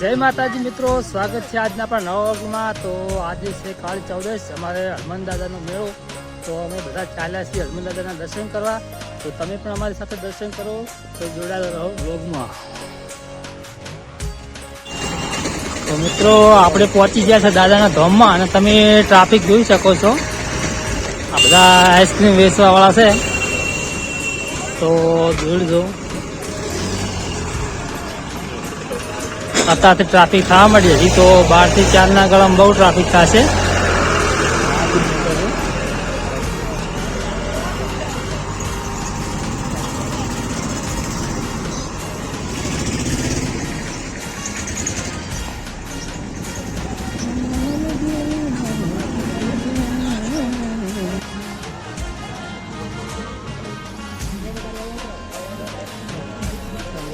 જય માતાજી મિત્રો, સ્વાગત છે આજના આપણા નવા વર્ગમાં તો આજે છે કાળી ચૌદશ, અમારે હનુમાન દાદાનો મેળો. તો અમે બધા ચાલ્યા છીએ હનુમાન દાદાના દર્શન કરવા. તો તમે પણ અમારી સાથે દર્શન કરો, તો જોડાયેલા રહો વ્લોગમાં. તો મિત્રો, આપણે પહોંચી ગયા છે દાદાના ધોમમાં અને તમે ટ્રાફિક જોઈ શકો છો. આ બધા આઈસ્ક્રીમ વેચવાવાળા છે. તો જોઈ લીધો. અત્યારથી ટ્રાફિક થવા મળી હજી તો બારથી ચારના ગળામાં બહુ ટ્રાફિક થશે.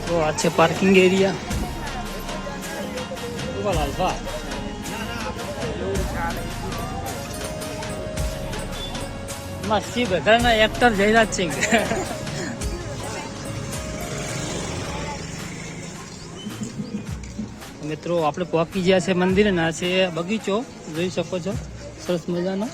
તો આ છે પાર્કિંગ એરિયા Igual vá. મસ્તી બધાના એક્ટર જયરાજ સિંહ મિત્રો, આપણે પહોંચી ગયા છે મંદિર ના છે બગીચો. જોઈ શકો છો. સરસ મજાનો.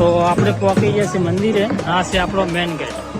તો આપણે પહોંચી જશે મંદિરે. આ છે આપણો મેન ગેટ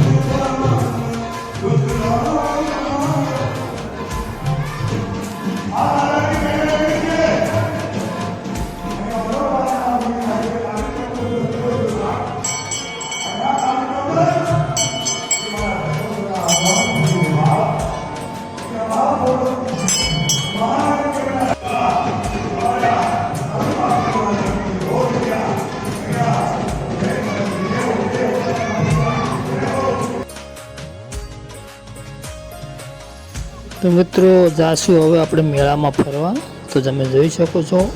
તો મિત્રો, જાશું હવે આપણે મેળામાં ફરવા. તો તમે જોઈ શકો છો.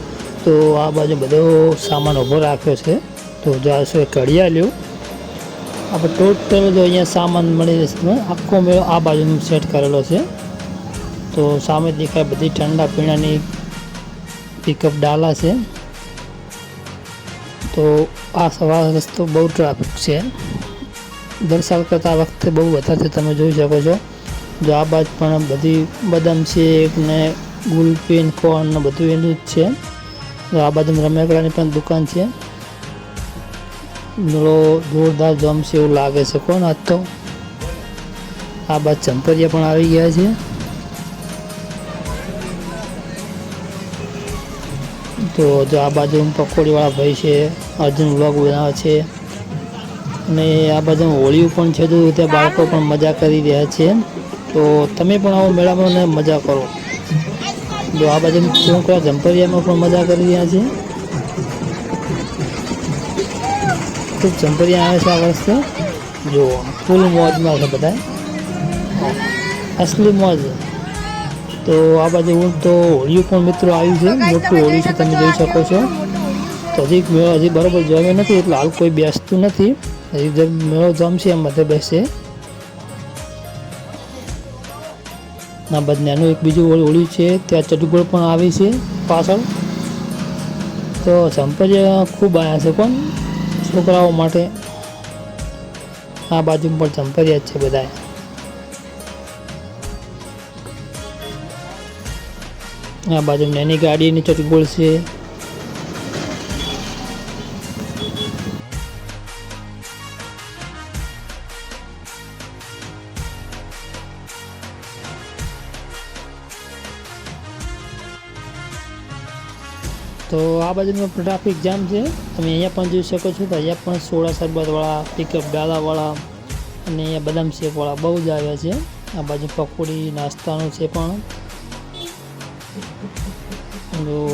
તો આ બાજુ બધો સામાન ઊભો રાખ્યો છે. તો જાશું એ કડિયા લ્યો. આપણે ટોટલ જો અહીંયા સામાન મળી રહેશે આખો મેળો આ બાજુનું સેટ કરેલો છે. તો સામે દેખાય બધી ઠંડા પીણાની પિકઅપ ડાલા છે. તો આ સવાર રસ્તો બહુ ટ્રાફિક છે. દર કરતાં વખતે બહુ વધારે છે તમે જોઈ શકો છો. જો આ બાજ પણ બધી બદામ શેક ને ગુલપીન કોર્ન ને બધું એનું જ છે. તો આ બાજુ રમેકડાની પણ દુકાન છે. મેળો જોરદાર જમશે એવું લાગે છે. કોણ આજ તો? આ બાજુ ચંપરિયા પણ આવી ગયા છે. તો જો આ બાજુ પકોડીવાળા ભાઈ છે, અર્જુન વ્લોગ બનાવે છે. અને આ બાજુ હોળીઓ પણ છે તો ત્યાં બાળકો પણ મજા કરી રહ્યા છે. તો તમે પણ આવો મેળામાં મજા કરો. જો આ બાજુ છોકરા જંપરિયામાં પણ મજા કરી રહ્યા છે. ખૂબ જંપરિયા આવે છે આ વર્ષે. જો, ફૂલ મોજમાં છે બધા અસલી મોજ. તો આ બાજુ હું તો હોળી પણ મિત્રો આવ્યું છે. મોટું હોળી છે, તમે જોઈ શકો છો. તો હજી મેળો હજી બરાબર જમ્યો નથી, એટલે હાલ કોઈ બેસતું નથી. હજી મેળો જમશે, એમ બધે બેસે. ના બાદ નાનું એક બીજું ઓળ્યું છે, ત્યાં ચટુગોળ પણ આવી છે પાછળ. તો સંપજ ખૂબ આવ્યા છે કોણ? છોકરાઓ માટે. આ બાજુ પણ સંપર્યા છે બધાએ આ બાજુ નાની ગાડીની ચટગોળ છે. તો આ બાજુમાં ટ્રાફિક જામ છે. તમે અહીંયા પણ જોઈ શકો છો તો અહીંયા પણ સોડા શરબતવાળા પિકઅપ ડાલાવાળા અને અહીંયા બદામ શેકવાળા બહુ જ આવ્યા છે. આ બાજુ પકોડી, નાસ્તાનું છે પણ.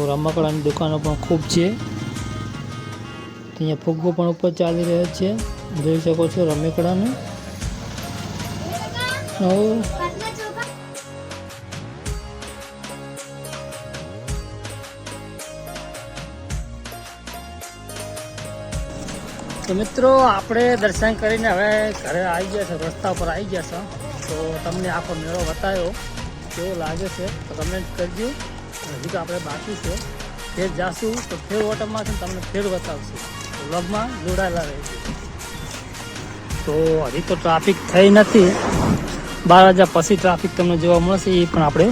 રમકડાની દુકાનો પણ ખૂબ છે. તો અહીંયા ફુગ્ગો પણ ઉપર ચાલી રહ્યો છે. જોઈ શકો છો રમકડાનું. તો મિત્રો, આપણે દર્શન કરીને હવે ઘરે આવી ગયા છે, રસ્તા પર આવી ગયા છે. તો તમને આખો મેળો બતાવ્યો, કેવો લાગે છે, તો કમેન્ટ કરજો. હજી તો આપણે બાકી છે. ફેર જાશું, તો ફેર ઓટોમાં છે તમને ફેર બતાવશું. વ્લોગમાં જોડાયેલા રહેજો. તો હજી તો ટ્રાફિક થઈ નથી. બાર વાગ્યા પછી ટ્રાફિક તમને જોવા મળશે, એ પણ આપણે